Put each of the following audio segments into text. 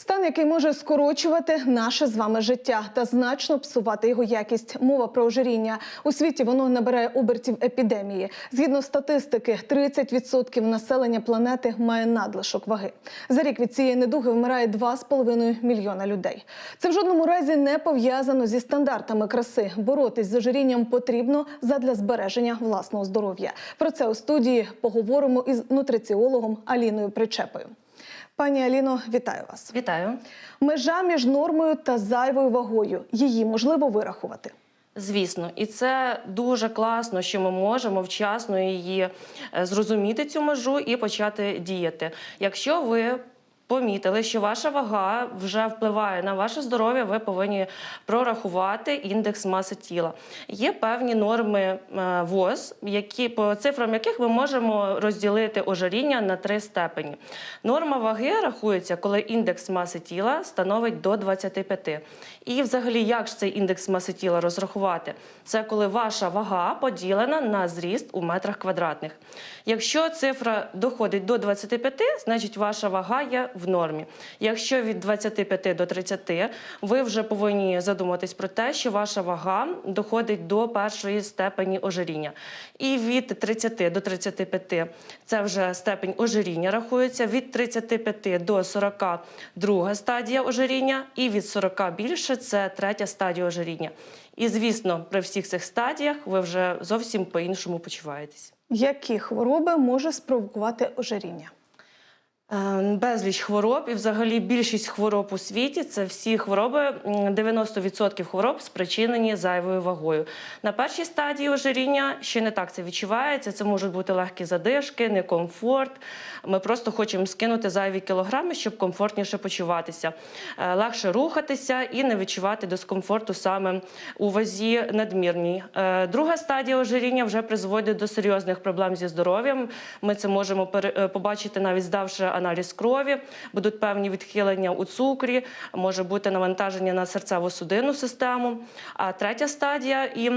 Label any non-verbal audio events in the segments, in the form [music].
Стан, який може скорочувати наше з вами життя та значно псувати його якість. Мова про ожиріння у світі воно набирає обертів епідемії. Згідно статистики, 30% населення планети має надлишок ваги. За рік від цієї недуги вмирає 2,5 мільйона людей. Це в жодному разі не пов'язано зі стандартами краси. Боротись з ожирінням потрібно задля збереження власного здоров'я. Про це у студії поговоримо із нутриціологом Аліною Причепою. Пані Аліно, вітаю вас. Вітаю. Межа між нормою та зайвою вагою. Її можливо вирахувати. Звісно, і це дуже класно, що ми можемо вчасно її е, зрозуміти цю межу і почати діяти. Якщо ви помітили, що ваша вага вже впливає на ваше здоров'я, ви повинні прорахувати індекс маси тіла. Є певні норми е, ВОЗ, які по цифрам яких ми можемо розділити ожиріння на три степені. Норма ваги рахується, коли індекс маси тіла становить до 25. І, взагалі, як ж цей індекс маси тіла розрахувати? Це коли ваша вага поділена на зріст у метрах квадратних. Якщо цифра доходить до 25, значить ваша вага є в нормі. Якщо від 25 до 30, ви вже повинні задуматись про те, що ваша вага доходить до першої степені ожиріння. І від 30 до 35 це вже степень ожиріння рахується. Від 35 до 40 друга стадія ожиріння, і від 40 більше це третя стадія ожиріння. І звісно, при всіх цих стадіях ви вже зовсім по-іншому почуваєтесь. Які хвороби може спровокувати ожиріння? Е, Безліч хвороб, і взагалі більшість хвороб у світі це всі хвороби, 90% хвороб спричинені зайвою вагою. На першій стадії ожиріння ще не так це відчувається. Це можуть бути легкі задишки, некомфорт. Ми просто хочемо скинути зайві кілограми, щоб комфортніше почуватися, е, легше рухатися і не відчувати дискомфорту саме у вазі надмірній. Е, Друга стадія ожиріння вже призводить до серйозних проблем зі здоров'ям. Ми це можемо побачити навіть здавши аналіз крові. Будуть певні відхилення у цукрі, може бути навантаження на серцево-судинну систему. А третя стадія і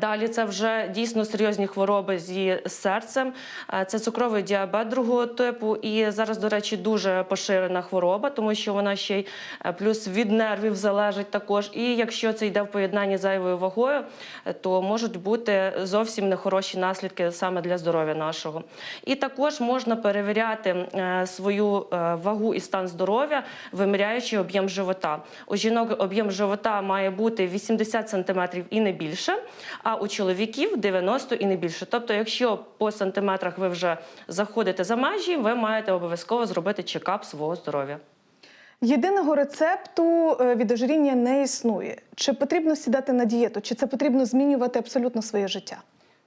Далі це вже дійсно серйозні хвороби зі серцем. Е, Це цукровий діабет другого типу. І зараз, до речі, дуже поширена хвороба, тому що вона ще й е, плюс від нервів залежить також. І якщо це йде в поєднанні з зайвою вагою, е, то можуть бути зовсім нехороші наслідки саме для здоров'я нашого. І також можна перевіряти е, свою е, вагу і стан здоров'я, виміряючи об'єм живота. У жінок об'єм живота має бути 80 см і не більше а у чоловіків 90 і не більше. Тобто, якщо по сантиметрах ви вже заходите за межі, ви маєте обов'язково зробити чекап свого здоров'я. Єдиного рецепту е, від ожиріння не існує. Чи потрібно сідати на дієту, чи це потрібно змінювати абсолютно своє життя?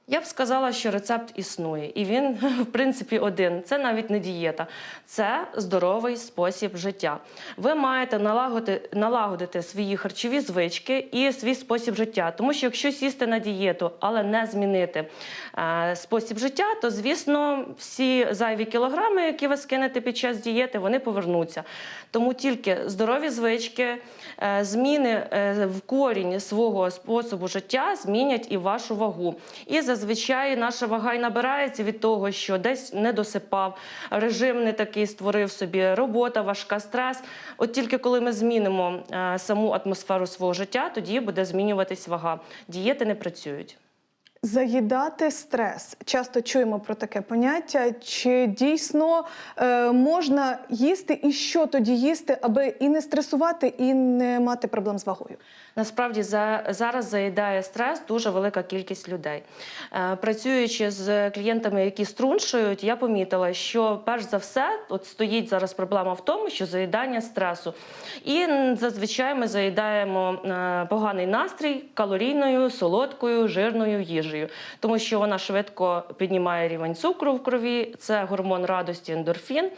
Я б сказала, що рецепт існує, і він, [laughs] в принципі, один. Це навіть не дієта, це здоровий спосіб життя. Ви маєте налагодити, налагодити свої харчові звички і свій спосіб життя. Тому що якщо сісти на дієту, але не змінити е, спосіб життя, то звісно всі зайві кілограми, які ви скинете під час дієти, вони повернуться. Тому тільки здорові звички, е, зміни е, в корінь свого способу життя змінять і вашу вагу. І зазвичай наша вага й набирається від того, що десь не досипав, режим не такий створив собі, робота важка, стрес. От тільки коли ми змінимо е, саму атмосферу свого життя, тоді буде змінюватись вага. Дієти не працюють. Заїдати стрес. Часто чуємо про таке поняття. Чи дійсно е, можна їсти і що тоді їсти, аби і не стресувати, і не мати проблем з вагою? Насправді за зараз заїдає стрес дуже велика кількість людей. Е, Працюючи з клієнтами, які струншують, я помітила, що перш за все от стоїть зараз проблема в тому, що заїдання стресу. І зазвичай ми заїдаємо е, поганий настрій калорійною, солодкою, жирною їжею, тому що вона швидко піднімає рівень цукру в крові, це гормон радості ендорфін.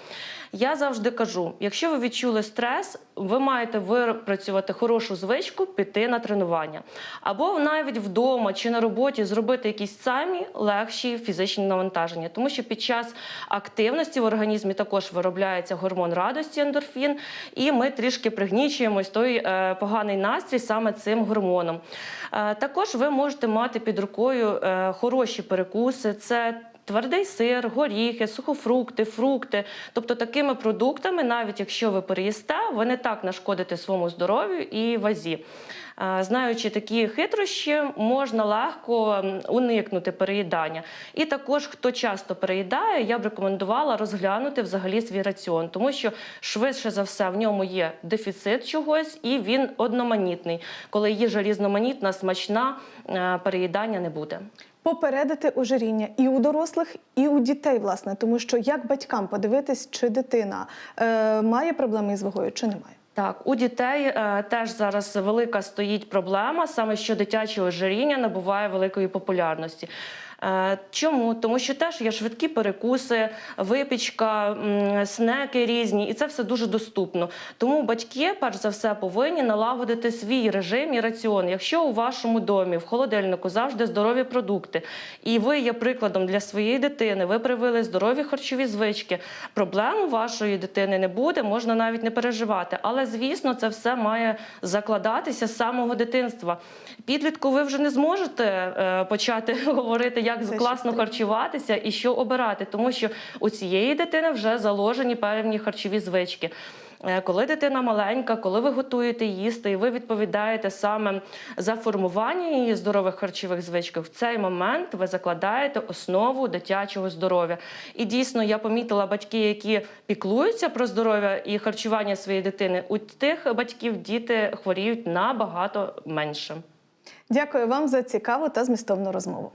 Я завжди кажу: якщо ви відчули стрес, ви маєте випрацювати хорошу звичку піти на тренування. Або навіть вдома чи на роботі зробити якісь самі легші фізичні навантаження. Тому що під час активності в організмі також виробляється гормон радості ендорфін, і ми трішки пригнічуємось той е, поганий настрій саме цим гормоном. Е, також ви можете мати під рукою е, хороші перекуси. Це твердий сир, горіхи, сухофрукти, фрукти. Тобто такими продуктами, навіть якщо ви переїсте, ви не так нашкодите своєму здоров'ю і вазі. Е, Знаючи такі хитрощі, можна легко уникнути переїдання. І також, хто часто переїдає, я б рекомендувала розглянути взагалі свій раціон, тому що швидше за все в ньому є дефіцит чогось, і він одноманітний. Коли їжа різноманітна, смачна, е, переїдання не буде. Попередити ожиріння і у дорослих, і у дітей, власне, тому що як батькам подивитись, чи дитина е, має проблеми із вагою, чи немає. Так, у дітей е, теж зараз велика стоїть проблема, саме що дитяче ожиріння набуває великої популярності. Е, Чому? Тому що теж є швидкі перекуси, випічка, снеки різні, і це все дуже доступно. Тому батьки, перш за все, повинні налагодити свій режим і раціон. Якщо у вашому домі в холодильнику завжди здорові продукти, і ви є прикладом для своєї дитини, ви привили здорові харчові звички, проблем у вашої дитини не буде, можна навіть не переживати. Але звісно, це все має закладатися з самого дитинства. Підлітку ви вже не зможете е, почати [laughs] говорити, як Це класно харчуватися і що обирати, тому що у цієї дитини вже заложені певні харчові звички. Е, Коли дитина маленька, коли ви готуєте їсти, і ви відповідаєте саме за формування її здорових харчових звичок, в цей момент ви закладаєте основу дитячого здоров'я. І дійсно я помітила батьки, які піклуються про здоров'я і харчування своєї дитини. У тих батьків діти хворіють набагато менше. Дякую вам за цікаву та змістовну розмову.